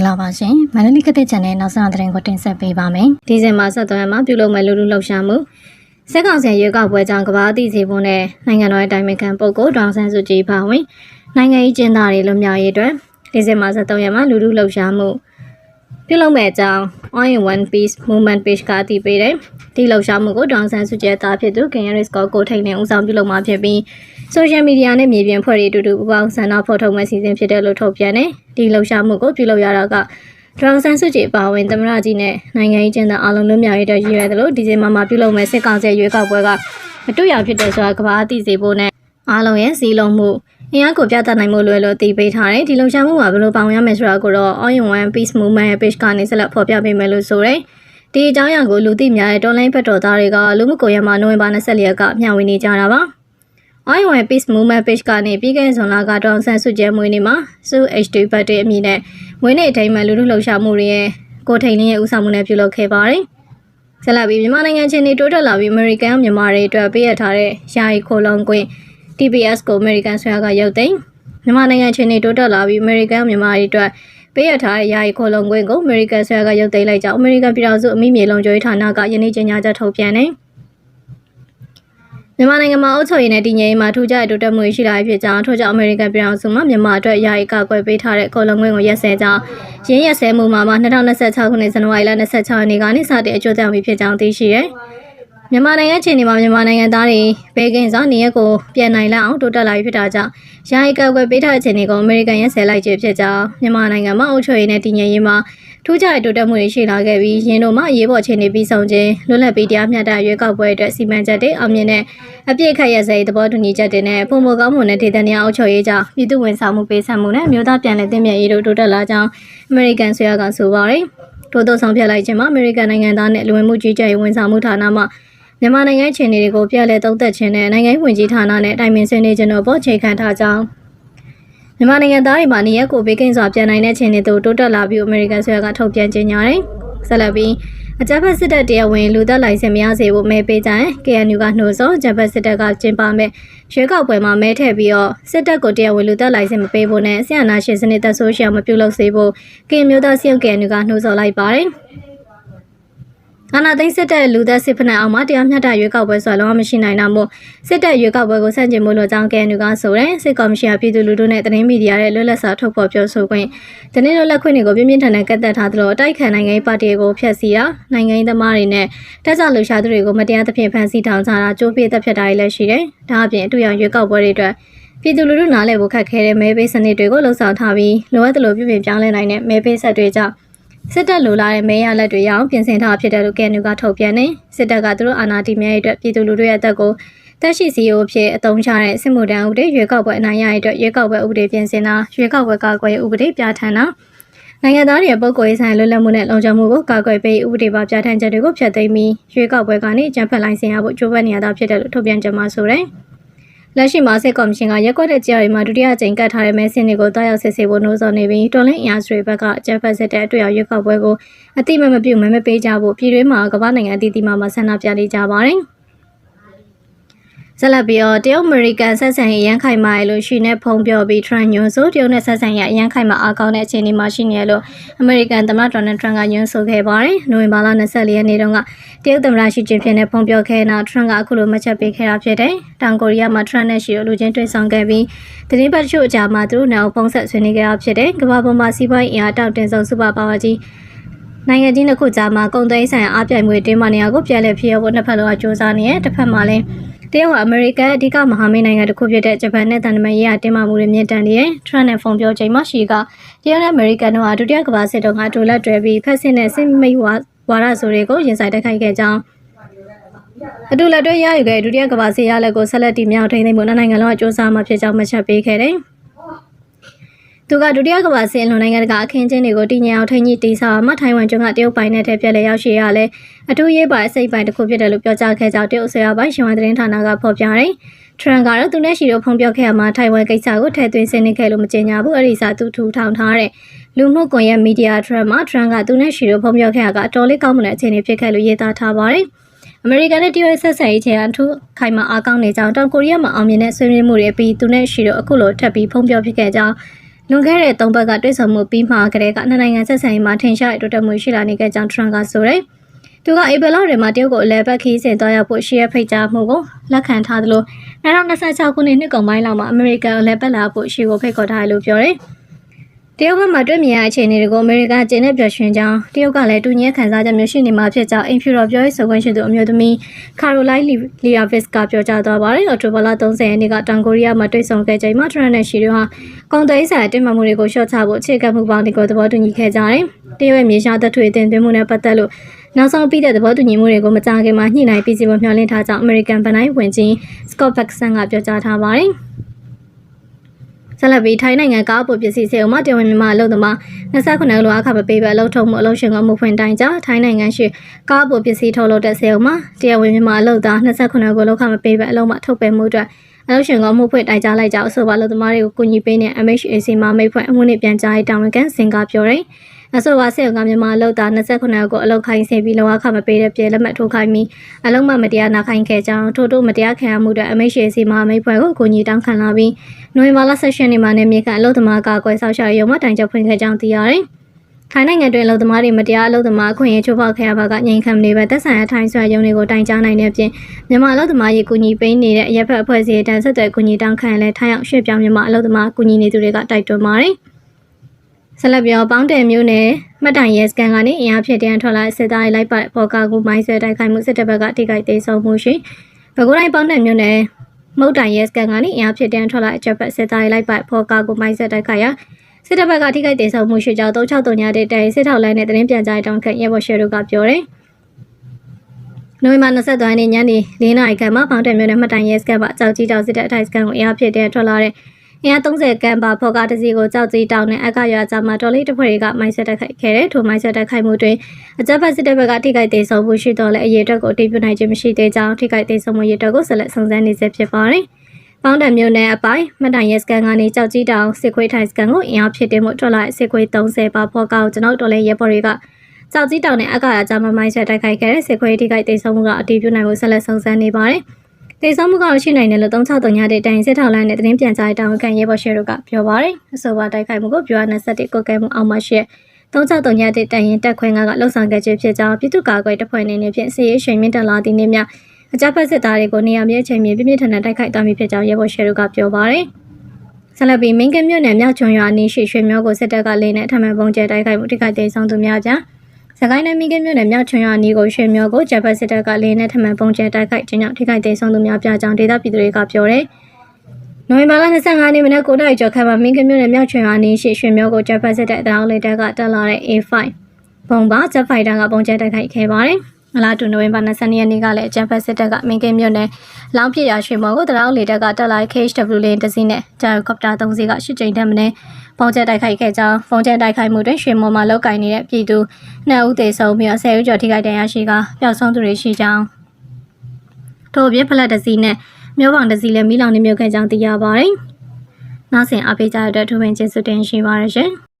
္ဂလာပါရှင်မန္တလေးကတဲ့ channel နောက်ဆုံးသတင်းကိုတင်ဆက်ပေးပါမယ်ဒီဇင်ဘာ23ရက်မှာပြုလုပ်မဲ့လူလူလှုပ်ရှားမှုစက်ကောင်စီရွေးကောက်ပွဲကြောင့်ကဘာအသည့်စီဖို့နဲ့နိုင်ငံတော်ရဲ့တိုင်ပင်ခံပုဂ္ဂိုလ်ဒေါအောင်ဆန်းစုကြည်ပါဝင်နိုင်ငံရေးကျင်းသားတွေလွတ်မြောက်ရေးအတွက်ဒီဇင်ဘာ23ရက်မှာလူလူလှုပ်ရှားမှု ပြုလုပ်မဲ့အကြောင်း All in One Piece Movement Page ကအတည်ပြုတယ်ဒီလှုပ်ရှားမှုကိုဒေါအောင်ဆန်းစုကြည်တာဖြစ်သူ Kenyaris ကိုကိုထိန်နဲ့ဦးဆောင်ပြုလုပ်မှာဖြစ်ပြီး social media နဲ့မြေပြင်ဖွဲ့တွေအတူတူပူးပေါင်းဆန္ဒဖော်ထုတ်မဲ့စီစဉ်ဖြစ်တယ်လို့ထုတ်ပြန်တယ်ဒီလှုပ်ရှားမှုကိုပြုလုပ်ရတာကဒရောင်ဆန်းစုကြည်အပါအဝင်သမရကြီးနဲ့နိုင်ငံရေးကျင်းသားအလုံးလုံးမြောက်ရေးအတွက်ရည်ရွယ်တယ်လို့ဒီဇင်ဘာမှာပြုလုပ်မဲ့စစ်ကောင်စီရွေးကောက်ပွဲကမတူရဖြစ်တဲ့ဆိုတာကဘာအသိစေဖို့နဲ့အားလုံးရဲ့စီလုံးမှု အင်အားကိုပြသနိုင်မှုလွယ်လို့တည်ပေးထားတယ်ဒီလုံခြုံမှုမှာဘယ်လိုပေါင်ရမယ်ဆိုတာကိုတော့ All in One Peace Movement ရဲ့ page ကနေဆက်လက်ဖော်ပြပေးမယ်လို့ဆိုတယ်ဒီအကြောင်းအရာကိုလူသိများတဲ့တော်လိုင်းဖက်တော်သားတွေကလူမှုကွန်ရက်မှာနိုဝင်ဘာ24ရက်ကမျှဝေနေကြတာပါ ION Peace Movement Page ကနေပြီးခဲ့တဲ့ဇွန်လကဒေါန်ဆန်စုကျဲမွေးနေ့မှာစု HD ဘတ်တဲ့အမည်နဲ့မွေးနေ့အထိမ်းအမှန်လူထုလှုပ်ရှားမှုတွေရဲ့ကိုထိန်လင်းရဲ့ဦးဆောင်မှုနဲ့ပြုလုပ်ခဲ့ပါတယ်။ဆက်လက်ပြီးမြန်မာနိုင်ငံချင်းတွေတိုးတက်လာပြီး American မြန်မာတွေအတွက်ပေးရထားတဲ့ယာယီခိုလုံကွင်း TPS ကို American ဆွဲကရုပ်သိမ်းမြန်မာနိုင်ငံချင်းတွေတိုးတက်လာပြီး American မြန်မာတွေအတွက်ပေးရထားတဲ့ယာယီခိုလုံကွင်းကို American ဆွဲကရုပ်သိမ်းလိုက်ကြောင်း American ပြည်ထောင်စုအမိမြေလုံခြုံရေးဌာနကယနေ့ကြေညာချက်ထုတ်ပြန်တယ်။မြန်မာနိုင်ငံမှာအုပ်ချုပ်ရေးနဲ့တည်ငြိမ်ရေးမှာထူးခြားတဲ့တိုးတက်မှုတွေရှိလာဖြစ်ကြောင်းထို့ကြောင့်အမေရိကန်ပြည်ထောင်စုမှာမြန်မာအတွက်ယာယီကာကွယ်ပေးထားတဲ့ကော်လုံငွေကိုရက်စဲကြောင်းရင်းရက်စဲမှုမှာမှ2026ခုနှစ်ဇန်နဝါရီလ26ရက်နေ့ကနေစတင်အကျိုးသက်ရောက်ပြီဖြစ်ကြောင်းသိရှိရဲ။ မြန်မာနိုင်ငံခြေနေမှာမြန်မာနိုင်ငံသားတွေဘေးကင်းစွာနေရက်ကိုပြန်နိုင်လောက်အောင်တိုးတက်လာပြီဖြစ်တာကြောင့်ယာယီကာကွယ်ပေးထားတဲ့အခြေအနေကိုအမေရိကန်ရက်စဲလိုက်ခြင်းဖြစ်ကြောင်းမြန်မာနိုင်ငံမှာအုပ်ချုပ်ရေးနဲ့တည်ငြိမ်ရေးမှာထူးခြားတဲ့တိုးတက်မှုတွေရှိလာခဲ့ပြီးရင်းတို့မှအရေးပေါ်အခြေအနေပြီးဆုံးခြင်းလွတ်လပ်ပြီးတရားမျှတရွေးကောက်ပွဲအတွက်စီမံချက်တွေအောင်မြင်တဲ့အပြည့်ခက်ရစေသဘောတူညီချက်တွေနဲ့ပုံမကောင်းမှုနဲ့ဒေသနေရာအုပ်ချုပ်ရေးကြောင့်ပြည်သူဝန်ဆောင်မှုပေးဆပ်မှုနဲ့မြို့သားပြန်လည်တင်ပြရေးတို့တိုးတက်လာကြောင်းအမေရိကန်ဆွေရကဆိုပါတယ်။ထို့သောဆောင်ဖြတ်လိုက်ခြင်းမှာအမေရိကန်နိုင်ငံသားနဲ့လူဝင်မှုကြီးကြပ်ရေးဝန်ဆောင်မှုဌာနမှ မြန်မာနိုင်ငံအခြေအနေတွေကိုပြလဲသုံးသက်ခြင်းနဲ့နိုင်ငံဝင်ကြီးဌာနနဲ့တိုင်ပင်ဆွေးနွေးခြင်းတို့ပေါ်ချိန်ခံထားကြောင်းမြန်မာနိုင်ငံသားတွေမှာနေရက်ကိုဘေးကင်းစွာပြန်နိုင်တဲ့ခြေအနေတို့တိုးတက်လာပြီးအမေရိကန်ဆွေကထုတ်ပြန်ကြေညာတယ်။ဆက်လက်ပြီးအကြမ်းဖက်စစ်တပ်တရားဝင်လူသက်လိုင်စင်မရစေဖို့မဲပေးကြရင် KNU ကနှိုးစောအကြမ်းဖက်စစ်တပ်ကကျင်းပမဲ့ရွေးကောက်ပွဲမှာမဲထည့်ပြီးတော့စစ်တပ်ကိုတရားဝင်လူသက်လိုင်စင်မပေးဖို့နဲ့ဆီယနာရှင်စနစ်သက်ဆိုးရှောင်မပြုလုပ်စေဖို့ KNU မျိုးသားစီယုံ KNU ကနှိုးစောလိုက်ပါတယ်။ အာနာသိန်းစစ်တပ်လူသက်စစ်ဖက်နှက်အောင်မှာတရားမျှတရွေးကောက်ပွဲဆိုတာလုံးဝမရှိနိုင်တာမို့စစ်တပ်ရွေးကောက်ပွဲကိုဆန့်ကျင်မှုလို့ကြောင်းကဲနူကဆိုတဲ့စစ်ကော်မရှင်ကပြည်သူလူထုနဲ့သတင်းမီဒီယာရဲ့လွတ်လပ်စွာထုတ်ဖော်ပြောဆိုခွင့်သတင်းလွတ်လပ်ခွင့်တွေကိုပြင်းပြင်းထန်ထန်ကန့်သက်ထားသလိုအတိုက်ခံနိုင်ငံရေးပါတီကိုဖျက်ဆီးတာနိုင်ငံရေးသမားတွေနဲ့တက်ကြလှူရှားသူတွေကိုမတရားသဖြင့်ဖမ်းဆီးထောင်ချတာကြိုးပြတပ်ဖြတ်တာတွေလည်းရှိတယ်။ဒါအပြင်အတူရောင်ရွေးကောက်ပွဲတွေအတွက်ပြည်သူလူထုနားလည်ဖို့ခက်ခဲတဲ့မဲပေးစနစ်တွေကိုလှုံ့ဆော်ထားပြီးလိုအပ်သလိုပြုပြင်ပြောင်းလဲနိုင်တဲ့မဲပေးဆက်တွေကြောင့် စစ်တပ်လိုလာတဲ့မဲရလက်တွေရအောင်ပြင်ဆင်ထားဖြစ်တယ်လို့ကဲနူကထုတ်ပြန်နေစစ်တပ်ကသူတို့အာဏာတည်မြဲရေးအတွက်ပြည်သူလူထုရဲ့အသက်ကိုတက်ရှိစီယိုအဖြစ်အသုံးချတဲ့စစ်မှုထမ်းဥပဒေရွေးကောက်ပွဲအနိုင်ရတဲ့အတွက်ရွေးကောက်ပွဲဥပဒေပြင်ဆင်တာရွေးကောက်ပွဲကာကွယ်ရေးဥပဒေပြဋ္ဌာန်းတာနိုင်ငံသားတွေရဲ့ပုဂ္ဂိုလ်ရေးဆိုင်လွတ်လပ်မှုနဲ့လုံခြုံမှုကိုကာကွယ်ပေးဥပဒေပါပြဋ္ဌာန်းချက်တွေကိုဖျက်သိမ်းပြီးရွေးကောက်ပွဲကနေကြံဖက်လိုင်းစင်ရဖို့ကြိုးပမ်းနေရတာဖြစ်တယ်လို့ထုတ်ပြန်ကြမှာဆိုတယ် လက်ရှိမှာစစ်ကော်မရှင်ကရက်ကွက်တဲ့ကြားရီမှာဒုတိယအကြိမ်ကတ်ထားတဲ့မဲဆင်းတွေကိုတောက်ရောက်စစ်ဆေးဖို့နှိုးဆော်နေပြီးတော်လင်းအင်အားစုတွေဘက်ကအကြမ်းဖက်စစ်တဲ့အတွေ့အရွေးကောက်ပွဲကိုအတိမမပြုတ်မမပေးကြဖို့ပြည်တွင်းမှာကမ္ဘာနိုင်ငံအသီးသီးမှာဆန္ဒပြနေကြပါတယ်။ ဆက်လက်ပြီးတော့တရုတ်အမေရိကန်ဆက်ဆံရေးရန်ခိုင်မာရလို့ရှိနေဖုံပြောပြီးထရန်ညွန်ဆိုတရုတ်နဲ့ဆက်ဆံရေးရန်ခိုင်မာအားကောင်းတဲ့အခြေအနေမှာရှိနေလို့အမေရိကန်သမ္မတဒေါ်နယ်ထရန့်ကညွန်ဆိုခဲ့ပါတယ်။နိုဝင်ဘာလ24ရက်နေ့တုန်းကတရုတ်သမ္မတရှီကျင်းဖျင်နဲ့ဖုံပြောခဲ့နောက်ထရန့်ကအခုလိုမှတ်ချက်ပေးခဲ့တာဖြစ်တယ်။တောင်ကိုရီးယားမှာထရန့်နဲ့ရှီတို့လူချင်းတွေ့ဆုံခဲ့ပြီးတရင်ပတ်တချို့အကြာမှာသူတို့နောက်ဖုံးဆက်ဆွေးနွေးခဲ့တာဖြစ်တယ်။ကမ္ဘာပေါ်မှာစီးပွားရေးအင်အားတောက်တင်ဆုံးစူပါပါဝါကြီးနိုင်ငံကြီးတစ်ခုကြားမှာကုန်သွယ်ဆိုင်ရာအပြိုင်မွေတင်းမနေရာကိုပြန်လည်ဖြစ်ရဖို့နှစ်ဖက်လုံးကစ조사နေရဲ့တစ်ဖက်မှာလည်း တရုတ်ကအမေရိကန်အဓိကမဟာမိတ်နိုင်ငံတစ်ခုဖြစ်တဲ့ဂျပန်နဲ့တန်တမန်ရေးအတင်းမာမှုတွေမြင့်တက်နေတယ်။ထရန့်နဲ့ဖုန်ပြောချိန်မှာရှီကတရုတ်နဲ့အမေရိကန်တို့ဟာဒုတိယကမ္ဘာစစ်တုန်းကဒိုလက်တွဲပြီးဖက်စစ်နဲ့စစ်မိတ်ဝါဝါဒဆိုတွေကိုရင်ဆိုင်တိုက်ခိုက်ခဲ့ကြောင်းအတူလက်တွဲရယူခဲ့ဒုတိယကမ္ဘာစစ်ရလက်ကိုဆက်လက်တည်မြောက်ထိန်းသိမ်းဖို့နိုင်ငံလုံးကစ조사မှာဖြစ်ကြောင်းမှတ်ချက်ပေးခဲ့တယ်။ သူကဒုတိယကမ္ဘာစစ်လွန်နိုင်ငံတကာအခင်းကျင်းတွေကိုတည်ငြိမ်အောင်ထိန်းညှိတည်ဆောက်မှထိုင်ဝမ်ကျွန်းကတရုတ်ပိုင်းနဲ့ထည့်ပြက်လဲရောက်ရှိရလဲအထူးရေးပါအစိပ်ပိုင်းတစ်ခုဖြစ်တယ်လို့ပြောကြားခဲ့ကြောင်းတရုတ်ဆရာပိုင်းရှင်ဝမ်သတင်းဌာနကဖော်ပြတယ်။ထရန်ကတော့သူနဲ့ရှီတို့ဖုံပြောခဲ့ရမှာထိုင်ဝမ်ကိစ္စကိုထည့်သွင်းဆင်းနေခဲ့လို့မကြေညာဘူးအဲ့ဒီစာသူထူထောင်ထားတဲ့လူမှုကွန်ရက်မီဒီယာထရန်မှာထရန်ကသူနဲ့ရှီတို့ဖုံပြောခဲ့ရကအတော်လေးကောင်းမွန်တဲ့အခြေအနေဖြစ်ခဲ့လို့ရေးသားထားပါတယ်။အမေရိကန်နဲ့တရုတ်ဆက်ဆံရေးချေအထူးခိုင်မာအားကောင်းနေကြောင်းတောင်ကိုရီးယားမှာအောင်မြင်တဲ့ဆွေးနွေးမှုတွေပြီးသူနဲ့ရှီတို့အခုလိုထပ်ပြီးဖုံးပြောဖြစ်ခဲ့ကြောင်းတ လွန်ခဲ့တဲ့၃ပတ်ကတွေ့ဆုံမှုပြီးမှကတည်းကနှစ်နိုင်ငံဆက်ဆံရေးမှာထင်ရှားတဲ့တိုးတက်မှုရှိလာနေခဲ့ကြောင်းထရန့်ကဆိုတယ်။သူကအေဘယ်လတွေမှာတရုတ်ကိုအလဲပတ်ခီးစဉ်သွားရောက်ဖို့ရှီယဖိတ်ကြားမှုကိုလက်ခံထားသလို2026ခုနှစ်နှစ်ကုန်ပိုင်းလောက်မှာအမေရိကန်အလဲပတ်လာဖို့ရှီကိုဖိတ်ခေါ်ထားတယ်လို့ပြောတယ်။ တရုတ်ဘက်မှာတွေ့မြင်ရအခြေအနေတွေကိုအမေရိကန်ကျင်းနဲ့ပြောရှင်ကြောင်းတရုတ်ကလည်းတူညီခံစားချက်မျိုးရှိနေမှာဖြစ်ကြောင်းအင်ဖြူတော်ပြောရေးဆိုခွင့်ရှိသူအမျိုးသမီးကာရိုလိုင်းလီယာဗစ်ကပြောကြားသွားပါတယ်။အော်တိုဘာလ30ရက်နေ့ကတောင်ကိုရီးယားမှာတွေ့ဆုံခဲ့ချိန်မှာထရန့်နဲ့ရှီတို့ဟာကုန်သွယ်ရေးဆိုင်ရာတင်မှမှုတွေကိုရှော့ချဖို့အခြေခံမှုပေါင်းတွေကိုသဘောတူညီခဲ့ကြတယ်။တရုတ်ရဲ့မြေရှားသက်ထွေတင်သွင်းမှုနဲ့ပတ်သက်လို့နောက်ဆုံးပြီးတဲ့သဘောတူညီမှုတွေကိုမကြာခင်မှာညှိနှိုင်းပြည်စီဖို့မျှော်လင့်ထားကြောင်းအမေရိကန်ဗန်နိုင်းဝင်ကြီးစကော့ဘက်ဆန်ကပြောကြားထားပါတယ်။ ဆက်လက်ပြီးထိုင်းနိုင်ငံကားပေါ်ပစ္စည်းစေအုံမှာတရားဝင်မြန်မာအလုပ်သမား29ခုလောက်အခါမပေးပဲအလုပ်ထုံမှုအလုပ်ရှင်ကမှုဖွင့်တိုင်ကြထိုင်းနိုင်ငံရှိကားပေါ်ပစ္စည်းထုတ်လုပ်တဲ့စေအုံမှာတရားဝင်မြန်မာအလုပ်သား29ခုလောက်ခါမပေးပဲအလုပ်မှထုတ်ပယ်မှုအတွက်အလုပ်ရှင်ကမှုဖွင့်တိုင်ကြလိုက်ကြအဆိုပါအလုပ်သမားတွေကိုကူညီပေးနေ MHAC မှာမိတ်ဖွဲ့အမှုနဲ့ပြန်ကြားရေးတာဝန်ခံစင်ကပြောတယ် အဆိုပါစေကမြန်မာအလုပ်သား29ကိုအလုပ်ခိုင်းဆင်းပြီးလောကမပေးတဲ့ပြည်လက်မှတ်ထိုးခိုင်းပြီးအလုံးမမတရားနာခိုင်းခဲ့ကြောင်းထို့ထို့မတရားခံရမှုတွေ MHAC မှာမိတ်ဖွဲ့ကိုအကူအညီတောင်းခံလာပြီးနိုဝင်ဘာလ16ရက်နေ့မှာနေမြေကအလုပ်သမားကကွယ်ဆောက်ရှာရုံမှာတိုင်ချက်ဖွင့်ခဲ့ကြောင်းသိရတယ်။ထိုင်းနိုင်ငံတွင်အလုပ်သမားတွေမတရားအလုပ်သမားအခွင့်အရေးချိုးဖောက်ခဲ့ရပါကငြိမ်ခံနေပဲသက်ဆိုင်ရာထိုင်းဆွဲရုံတွေကိုတိုင်ကြားနိုင်တဲ့အပြင်မြန်မာအလုပ်သမားရေးကူညီပေးနေတဲ့အရက်ဖက်အဖွဲ့အစည်းတန်းဆက်သွယ်ကူညီတောင်းခံလဲထိုင်းအောင်ရွှေ့ပြောင်းမြန်မာအလုပ်သမားကူညီနေသူတွေကတိုက်တွန်းပါတယ်။ ဆက်လက်ပြောပေါင်းတယ်မျိုးနဲ့မှတ်တိုင်ရဲစကန်ကနေအင်အားဖြစ်တန်းထွက်လာစစ်သားရေးလိုက်ပါပေါ်ကာကိုမိုင်းဆွဲတိုက်ခိုက်မှုစစ်တပ်ဘက်ကထိခိုက်သေးဆုံးမှုရှိဘကူတိုင်းပေါင်းတယ်မျိုးနဲ့မုတ်တိုင်ရဲစကန်ကနေအင်အားဖြစ်တန်းထွက်လာအချက်ဖက်စစ်သားရေးလိုက်ပါပေါ်ကာကိုမိုင်းဆွဲတိုက်ခိုက်ရာစစ်တပ်ဘက်ကထိခိုက်သေးဆုံးမှုရှိကြောင်း363ညတဲ့တိုင်စစ်ထောက်လိုင်းနဲ့တင်းပြန်ကြားတောင်းခံရဲဘော်ရှယ်တို့ကပြောတယ်နိုဝင်ဘာ23ရက်နေ့ညနေ4နာရီခန့်မှာပေါင်းတယ်မျိုးနဲ့မှတ်တိုင်ရဲစကန်မှာကြောက်ကြီးတောင်စစ်တပ်အထိုက်စကန်ကိုအင်အားဖြစ်တဲ့ထွက်လာတဲ့ အင်အား30ကန်ပါဖော်ကားတစ်စီးကိုကြောက်ကြီးတောင်းနဲ့အကရွာကြားမှာတော်လေးတစ်ဖွဲ့တွေကမိုင်းဆက်တက်ခိုက်ခဲ့တယ်ထိုမိုင်းဆက်တက်ခိုက်မှုတွင်အကြမ်းဖက်စစ်တပ်ဘက်ကထိခိုက်သေးဆုံးမှုရှိတော့လဲအရေးအတွက်ကိုအတိပြုနိုင်ခြင်းမရှိသေးကြောင်းထိခိုက်သေးဆုံးမှုရေးအတွက်ကိုဆက်လက်စုံစမ်းနေဆဲဖြစ်ပါတယ်။ပေါင်းတံမျိုးနဲ့အပိုင်းမှတ်တိုင်ရဲစကန်ကနေကြောက်ကြီးတောင်စစ်ခွေးထိုင်စကန်ကိုအင်အားဖြစ်တဲ့မှုထွက်လာစစ်ခွေး30ပါဖော်ကားကိုကျွန်တော်တော်လဲရဲဘော်တွေကကြောက်ကြီးတောင်နဲ့အကရွာကြားမှာမိုင်းဆက်တက်ခိုက်ခဲ့တဲ့စစ်ခွေးထိခိုက်သေးဆုံးမှုကအတိပြုနိုင်မှုဆက်လက်စုံစမ်းနေပါတယ်။ တေဆုံးမှုကတော့ရှိနိုင်တယ်လို့363ညတဲ့တိုင်စစ်ထောက်လိုင်းနဲ့သတင်းပြန်ကြားတောင်းခံရဲဘော်ရှယ်တို့ကပြောပါတယ်။အဆိုပါတိုက်ခိုက်မှုကိုပြောရ21ကိုကဲမှုအောင်မရှက်363ညတဲ့တိုင်ရင်တက်ခွင်းကလှုပ်ဆောင်ခဲ့ခြင်းဖြစ်ကြောင်းပြည်သူ့ကာကွယ်တပ်ဖွဲ့အနေနဲ့ဖြင့်စီရေးရွှေမြင့်တက်လာသည့်နေ့မြအကြမ်းဖက်စစ်သားတွေကိုနေရာမြေချိန်မြေပြင်းပြင်းထန်ထန်တိုက်ခိုက်သွားပြီဖြစ်ကြောင်းရဲဘော်ရှယ်တို့ကပြောပါတယ်။ဆလပီမင်းကမြို့နယ်မြောက်ချွန်ရွာနေရှိရွှေမျိုးကိုစစ်တပ်ကလင်းနဲ့ထမှန်ပုံကျဲတိုက်ခိုက်မှုထိခိုက်သေးဆုံးသူများကြား စကိုင်းနယ်မိကမြို့နယ်မြောက်ချွန်ရွာနီကိုရွှေမျိုးကိုဂျပန်စစ်တပ်ကလေးနဲ့ထမှန်ပုံကျဲတိုက်ခိုက်ခြင်းကြောင့်ထိခိုက်သေးဆုံးသူများပြကြောင်းဒေသပြည်သူတွေကပြောတယ်။နိုဝင်ဘာလ25ရက်နေ့မနက်9:00နာရီကျော်ခန့်မှာမင်းကမြို့နယ်မြောက်ချွန်ရွာနီရှိရွှေမျိုးကိုဂျပန်စစ်တပ်အတောင်လေးတပ်ကတက်လာတဲ့ A5 ဘုံပါဂျက်ဖိုက်တာကပုံကျဲတိုက်ခိုက်ခဲ့ပါတယ်။ အလားတူနိုဝင်ဘာ22ရက်နေ့ကလည်းဂျပန်စစ်တပ်ကမင်းကမြို့နယ်လောင်းပြရရွှေမော်ကိုတရောင်းလေတပ်ကတက်လာ KHW လင်းတစ်စီးနဲ့ဂျာကော်ပတာ3စီးကရှစ်ကြိမ်တက်မနေဖုံးကျဲတိုက်ခိုက်ခဲ့ကြောင်းဖုံးကျဲတိုက်ခိုက်မှုတွင်ရွှေမော်မှာလောက်ကင်နေတဲ့ပြည်သူနှစ်ဦးသေဆုံးပြီးဆယ်ဦးကျော်ထိခိုက်ဒဏ်ရာရှိကပျောက်ဆုံးသူတွေရှိကြောင်းထို့အပြင်ဖလက်တစီနဲ့မျိုးပေါင်တစီလည်းမိလောင်နေမြုပ်ခဲ့ကြောင်းသိရပါတယ်။နောက်ဆင်အဖေးကြတဲ့အတွက်ထူပင်ကျေးဇူးတင်ရှိပါရရှင်။